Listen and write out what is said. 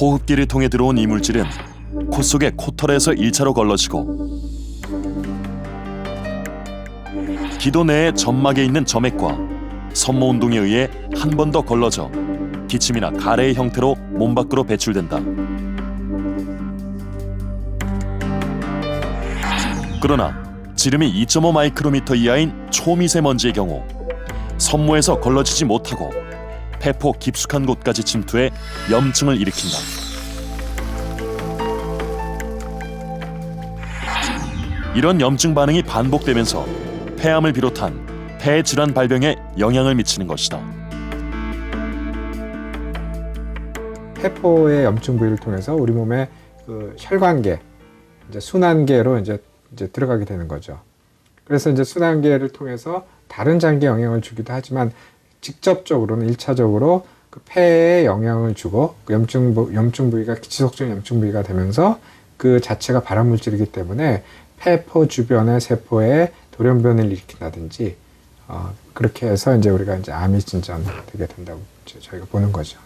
호흡기를 통해 들어온 이물질은 코 속의 코털에서 1차로 걸러지고 기도 내의 점막에 있는 점액과 섬모 운동에 의해 한 번 더 걸러져 기침이나 가래의 형태로 몸 밖으로 배출된다. 그러나 지름이 2.5 마이크로미터 이하인 초미세먼지의 경우 섬모에서 걸러지지 못하고 폐포 깊숙한 곳까지 침투해 염증을 일으킨다. 이런 염증 반응이 반복되면서 폐암을 비롯한 폐 질환 발병에 영향을 미치는 것이다. 세포의 염증 부위를 통해서 우리 몸의 그 혈관계, 이제 순환계로 이제 이제 들어가게 되는 거죠. 그래서 이제 순환계를 통해서 다른 장기에 영향을 주기도 하지만 직접적으로는 일차적으로 그 폐에 영향을 주고 그 염증 부, 염증 부위가 지속적인 염증 부위가 되면서 그 자체가 발암 물질이기 때문에 폐포 주변의 세포에 돌연변을 일으킨다든지 어, 그렇게 해서 이제 우리가 이제 암이 진전되게 된다고 저희가 보는 거죠.